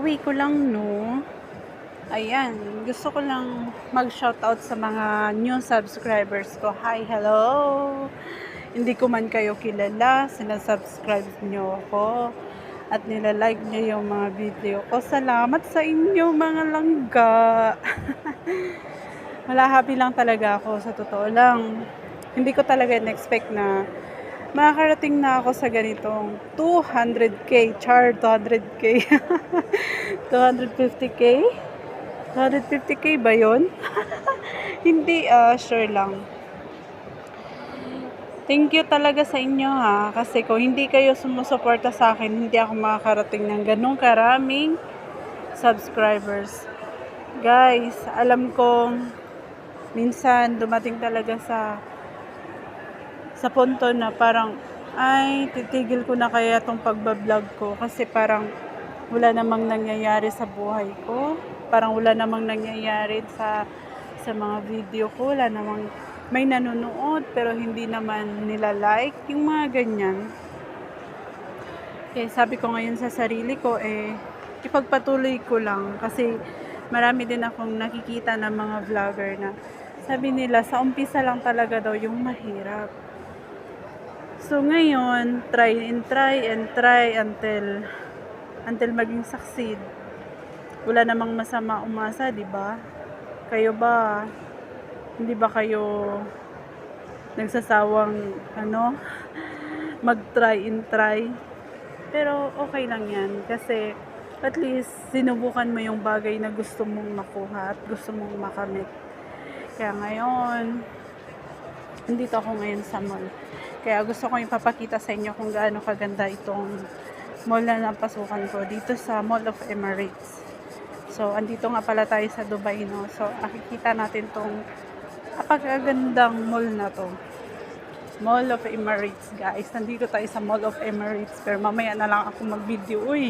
Kakauwi ko lang, no? Ayan, gusto ko lang mag-shoutout sa mga new subscribers ko. Hi, hello! Hindi ko man kayo kilala, sinasubscribe nyo ako at nilalike nyo yung mga video ko. Salamat sa inyo, mga langga! Wala happy lang talaga ako, sa totoo lang. Hindi ko talaga in-expect na makakarating na ako sa ganitong 200k, char 200k. 250k? 250k ba yon? Hindi, ah, sure lang. Thank you talaga sa inyo ha. Kasi kung hindi kayo sumusuporta sa akin, hindi ako makakarating ng ganong karaming subscribers. Guys, alam kong minsan dumating talaga sa sa punto na parang ay titigil ko na kaya tong pagbablog ko kasi parang wala namang nangyayari sa buhay ko. Parang wala namang nangyayari sa sa mga video ko. Wala namang may nanonood pero hindi naman nila like. Yung mga ganyan. Eh, sabi ko ngayon sa sarili ko, eh, ipagpatuloy ko lang. Kasi marami din akong nakikita ng mga vlogger na sabi nila, sa umpisa lang talaga daw yung mahirap. So ngayon, try and try and try until until maging succeed. Wala namang masama umasa, di ba? Kayo ba hindi ba kayo nagsasawang ano mag-try and try? Pero okay lang 'yan kasi at least sinubukan mo yung bagay na gusto mong makuha at gusto mong makamit. Kaya ngayon, nandito ako ngayon sa mall. Kaya gusto ko ipapakita sa inyo kung gaano kaganda itong mall na napasukan ko dito sa Mall of Emirates. So, andito nga pala tayo sa Dubai, no? So, nakikita natin tong napakagandang mall na to. Mall of Emirates, guys. Nandito tayo sa Mall of Emirates. Pero mamaya na lang ako mag-video. Uy!